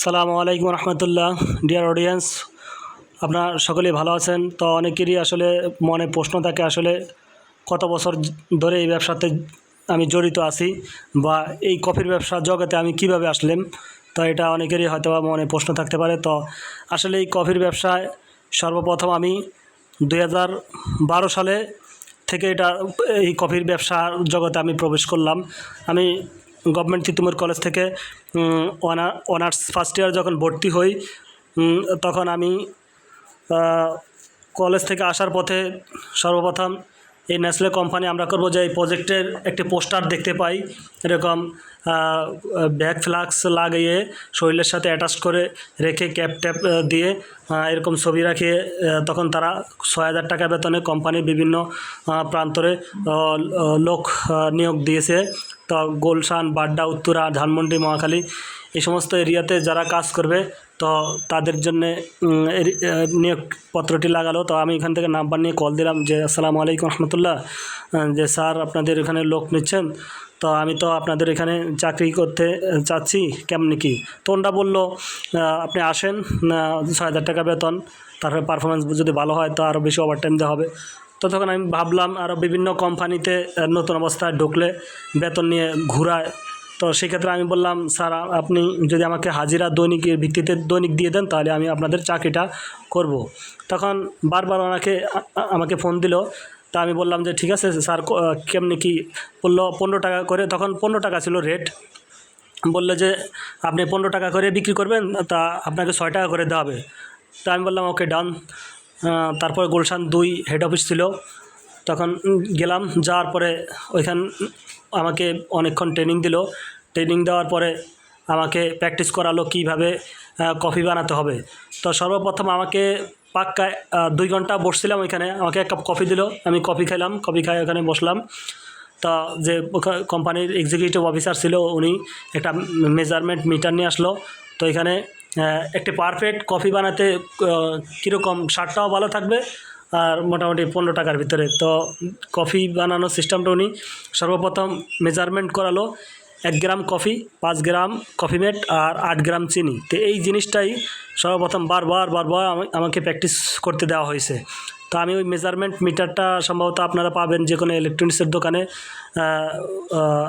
সালামু আলাইকুম রহমতুল্লাহ। Dear audience আপনার সকলেই ভালো আছেন? তো অনেকেরই আসলে মনে প্রশ্ন থাকে, আসলে কত বছর ধরে এই ব্যবসাতে আমি জড়িত আছি বা এই কফির ব্যবসা জগতে আমি কীভাবে আসলাম? তো এটা অনেকেরই হয়তো মনে প্রশ্ন থাকতে পারে। তো আসলে এই কফির ব্যবসায় সর্বপ্রথম আমি দুই সালে থেকে এটা, এই কফির ব্যবসার জগতে আমি প্রবেশ করলাম। আমি গভর্নমেন্ট তিতুমির কলেজ থেকে অনার অনার্স ফার্স্ট ইয়ার যখন ভর্তি হই তখন আমি কলেজ থেকে আসার পথে সর্বপ্রথম এই নেসলে কোম্পানি আমরা করব যে এই প্রজেক্টের একটি পোস্টার দেখতে পাই। এরকম ব্যাক ফ্লাক্স লাগিয়ে শরীরের সাথে অ্যাটাচ করে রেখে ক্যাপ ট্যাপ দিয়ে এরকম ছবি রাখিয়ে তখন তারা ছয় হাজার টাকা বেতনে কোম্পানির বিভিন্ন প্রান্তরে লোক নিয়োগ দিয়েছে। তো গোলশান, বাড্ডা, উত্তরা ধানমন্ডি মহাখালী এই সমস্ত এরিয়াতে যারা কাজ করবে, তো তাদের জন্যে নিয়োগপত্রটি লাগালো। তো আমি এখান থেকে নাম্বার নিয়ে কল দিলাম যে, আসসালামু আলাইকুম রহমতুল্লাহ। যে, স্যার, আপনাদের এখানে লোক নিচ্ছেন। তো আমি তো আপনাদের এখানে চাকরি করতে চাচ্ছি, কেমনি কি? তো ওনরা বলল আপনি আসেন ছয় হাজার টাকা বেতন, তারপরে পারফরমেন্স যদি ভালো হয়, তো আরও বেশি ওভারটাইম দেওয়া হবে। তো তখন আমি ভাবলাম আরও বিভিন্ন কোম্পানিতে নতুন অবস্থায় ঢুকলে বেতন নিয়ে ঘুরায়। তো সেক্ষেত্রে আমি বললাম, স্যার, আপনি যদি আমাকে হাজিরা দৈনিকের ভিত্তিতে দৈনিক দিয়ে দেন, তাহলে আমি আপনাদের চাকরিটা করব। তখন বারবার ওনাকে আমাকে ফোন দিল। তা আমি বললাম যে, ঠিক আছে স্যার কেমনি কি? বলল, পনেরো টাকা করে। তখন পনেরো টাকা ছিল রেট। বলল যে, আপনি পনেরো টাকা করে বিক্রি করবেন, তা আপনাকে ছয় টাকা করে দেওয়া হবে। তা আমি বললাম, ওকে, ডান। তারপর গুলশান দুই হেড অফিস ছিল। তখন গেলাম, যাওয়ার পরে ওইখান আমাকে অনেকক্ষণ ট্রেনিং দিল। ট্রেনিং দেওয়ার পরে আমাকে প্র্যাকটিস করালো কীভাবে কফি বানাতে হবে। তো সর্বপ্রথম আমাকে পাক্কা দুই ঘণ্টা বসছিলাম ওইখানে। আমাকে এক কাপ কফি দিল। আমি কফি খাইলাম কফি খাই ওখানে বসলাম। তা যে কোম্পানির এক্সিকিউটিভ অফিসার ছিল, উনি একটা মেজারমেন্ট মিটার নিয়ে আসলো। তো এখানে একটি পারফেক্ট কফি বানাতে কীরকম স্বাদটাও ভালো থাকবে, আর মোটামুটি পনেরো টাকার ভিতরে। তো কফি বানানোর সিস্টেমটা উনি সর্বপ্রথম মেজারমেন্ট করালো। এক গ্রাম কফি, পাঁচ গ্রাম কফি মেট আর আট গ্রাম চিনি। তো এই জিনিসটাই সর্বপ্রথম বারবার বারবার আমা- আমাকে প্র্যাকটিস করতে দেওয়া হয়েছে। তো আমি ওই মেজারমেন্ট মিটারটা সম্ভবত আপনারা পাবেন যে কোনো ইলেকট্রনিক্সের দোকানে।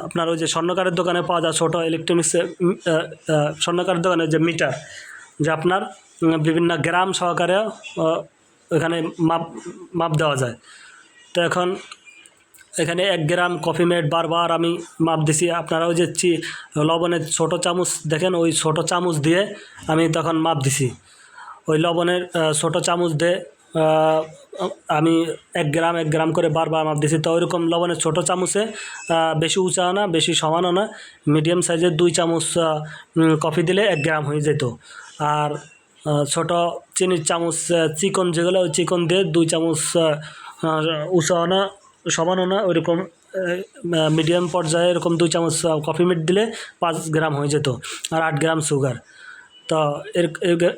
আপনার ওই যে স্বর্ণকারের দোকানে পাওয়া যায় ছোটো ইলেকট্রনিক্সের স্বর্ণকারের দোকানে যে মিটার, যে আপনার বিভিন্ন গ্রাম সহকারে ওখানে মাপ মাপ দেওয়া যায়। তো এখন এখানে এক গ্রাম কফি মেট বারবার আমি মাপ দিছি। আপনারাও যে চি, লবণের ছোটো চামচ দেখেন, ওই ছোটো চামচ দিয়ে আমি তখন মাপ দিছি। ওই লবণের ছোটো চামচ দিয়ে আমি এক গ্রাম এক গ্রাম করে বারবার মাপ দিছি। তো ওইরকম লবণের ছোটো চামচে বেশি উঁচাও না, বেশি সমানও না। মিডিয়াম সাইজের দুই চামচ কফি দিলে এক গ্রাম হয়ে যেত। আর ছোট চিনির চামচ চিকন যেগুলো, ওই চিকন দিয়ে দুই চামচ উঁচাও না সমানও না, ওইরকম মিডিয়াম পর্যায়ে এরকম দুই চামচ কফি মিট দিলে পাঁচ গ্রাম হয়ে যেত আর আট গ্রাম সুগার তো এর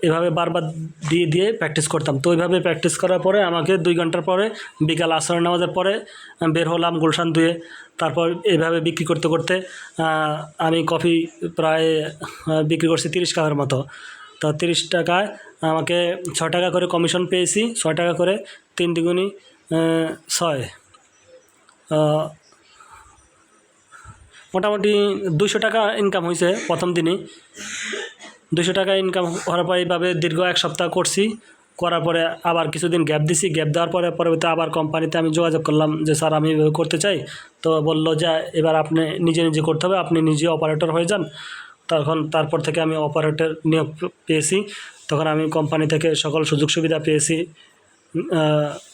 এভাবে বারবার দিয়ে দিয়ে প্র্যাকটিস করতাম। তো ওইভাবে প্র্যাকটিস করার পরে আমাকে দুই ঘণ্টার পরে বিকাল আসর নামাজের পরে বের হলাম গুলশান দুয়ে। তারপর এভাবে বিক্রি করতে করতে আমি কফি প্রায় বিক্রি করছি তিরিশ টাকার মতো। তো তিরিশ টাকায় আমাকে ছ টাকা করে কমিশন পেয়েছি। ছয় টাকা করে তিন দ্বিগুণী ছয়। মোটামুটি দুশো টাকা ইনকাম হয়েছে প্রথম দিনই দুশো টাকা ইনকাম হওয়ার পর এইভাবে দীর্ঘ এক সপ্তাহ করছি। করার পরে আবার কিছুদিন গ্যাপ দিছি। গ্যাপ দেওয়ার পরে পরবর্তী আবার কোম্পানিতে আমি যোগাযোগ করলাম যে, স্যার, আমি এভাবে করতে চাই। তো বলল যে, এবার আপনি নিজে নিজে করতে হবে। আপনি নিজে অপারেটর হয়ে যান। তখন তারপর থেকে আমি অপারেটর নিয়োগ পেয়েছি। তখন আমি কোম্পানি থেকে সকল সুযোগ সুবিধা পেয়েছি।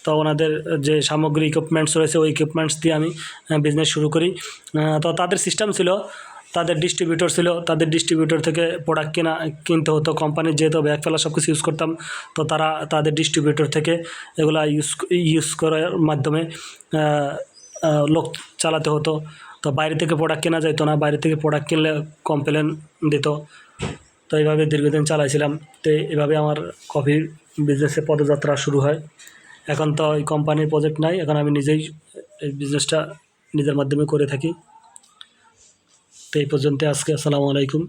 তো ওনাদের যে সামগ্রী ইকুইপমেন্টস রয়েছে, ওই ইকুইপমেন্টস দিয়ে আমি বিজনেস শুরু করি। তো তাদের সিস্টেম ছিল, তাদের ডিস্ট্রিবিউটর ছিল, তাদের ডিস্ট্রিবিউটর থেকে প্রোডাক্ট কেনা, কিনতে হতো কোম্পানির যেহেতু ব্যাগ ফেলা সব কিছু ইউজ করতাম, তো তারা তাদের ডিস্ট্রিবিউটর থেকে এগুলা ইউজ ইউজ করার মাধ্যমে লোক চালাতে হতো। তো বাইরে থেকে প্রোডাক্ট কেনা যেত না, বাইরে থেকে প্রোডাক্ট কিনলে কমপ্লেন দিত। তো এইভাবে দীর্ঘদিন চালাইছিলাম। তো এভাবে আমার কফি বিজনেসে পদযাত্রা শুরু হয়। এখন তো ওই কোম্পানির প্রজেক্ট নাই, এখন আমি নিজেই এই বিজনেসটা নিজের মাধ্যমে করে থাকি। তো এই পর্যন্ত আজকে আসসালামু আলাইকুম।